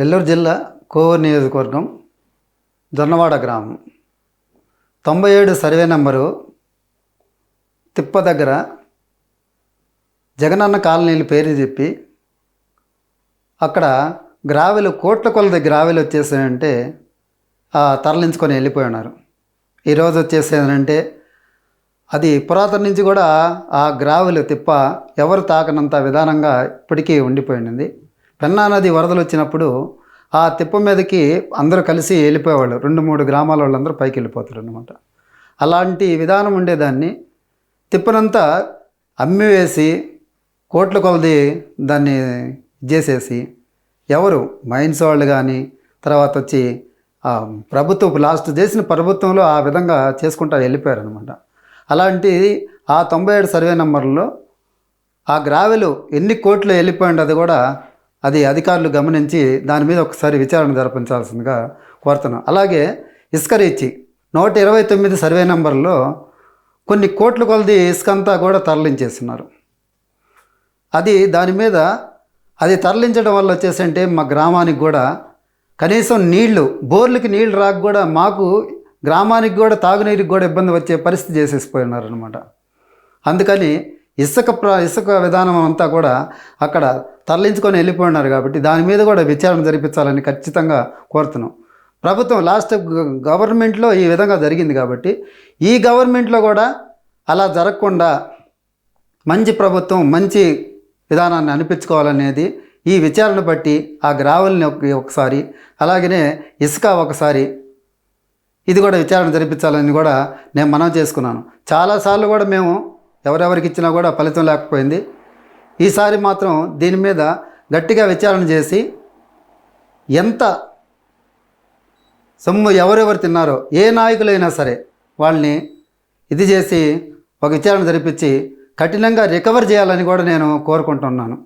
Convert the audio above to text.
నెల్లూరు జిల్లా కోవూరు నియోజకవర్గం జొన్నవాడ గ్రామం. తొంభై ఏడు సర్వే నెంబరు తిప్ప దగ్గర జగనన్న కాలనీలు పేరు చెప్పి అక్కడ గ్రావెలు కోట్ల కొలది గ్రావెలు వచ్చేసాయంటే ఆ, తరలించుకొని వెళ్ళిపోయి ఉన్నారు ఈరోజు వచ్చేసేదంటే అది పురాతన నుంచి కూడా ఆ గ్రావెలు తిప్ప ఎవరు తాకనంత విధానంగా ఇప్పటికీ ఉండిపోయింది. పెన్నా నది వరదలు వచ్చినప్పుడు ఆ తిప్ప మీదకి అందరూ కలిసి వెళ్ళిపోయేవాళ్ళు. రెండు మూడు గ్రామాల వాళ్ళందరూ పైకి వెళ్ళిపోతారు అనమాట అలాంటి విధానం ఉండేదాన్ని. తిప్పనంతా అమ్మివేసి కోట్ల కొలది దాన్ని చేసేసి ఎవరు మైన్స్ వాళ్ళు కానీ తర్వాత వచ్చి ప్రభుత్వం లాస్ట్ చేసిన ప్రభుత్వంలో ఆ విధంగా చేసుకుంటా వెళ్ళిపోయారు అనమాట అలాంటి ఆ తొంభై ఏడు సర్వే నెంబర్లో ఆ గ్రావెలు ఎన్ని కోట్లు వెళ్ళిపోయింది అది కూడా అది అధికారులు గమనించి దాని మీద ఒకసారి విచారణ జరిపించాల్సిందిగా కోరుతున్నాం. అలాగే ఇసుక రీచి నూట ఇరవై తొమ్మిది సర్వే నెంబర్లో కొన్ని కోట్ల కొలది ఇసుకంతా కూడా తరలించేస్తున్నారు. అది దాని మీద అది తరలించడం వల్ల వచ్చేసంటే మా గ్రామానికి కూడా కనీసం నీళ్ళు బోర్లకి నీళ్ళు రాక కూడా మాకు గ్రామానికి కూడా తాగునీరుకి కూడా ఇబ్బంది వచ్చే పరిస్థితి చేసేసిపోయినారనమాట అందుకని ఇసుక ప్ర ఇసుక విధానం అంతా కూడా అక్కడ తరలించుకొని వెళ్ళిపోయినారు కాబట్టి దాని మీద కూడా విచారణ జరిపించాలని ఖచ్చితంగా కోరుతున్నాం. ప్రభుత్వం లాస్ట్ గవర్నమెంట్లో ఈ విధంగా జరిగింది కాబట్టి ఈ గవర్నమెంట్లో కూడా అలా జరగకుండా మంచి ప్రభుత్వం మంచి విధానాన్ని అనిపించుకోవాలనేది ఈ విచారణ బట్టి ఆ గ్రావెల్ని ఒకసారి అలాగనే ఇసుక ఒకసారి ఇది కూడా విచారణ జరిపించాలని కూడా నేను మనం చేసుకున్నాను. చాలాసార్లు కూడా మేము ఎవరెవరికి ఇచ్చినా కూడా ఫలితం లేకపోయింది. ఈసారి మాత్రం దీని మీద గట్టిగా విచారణ చేసి ఎంత సొమ్ము ఎవరెవరు తిన్నారో ఏ నాయకులైనా సరే వాళ్ళని ఇది చేసి ఒక విచారణ జరిపించి కఠినంగా రికవర్ చేయాలని కూడా నేను కోరుకుంటున్నాను.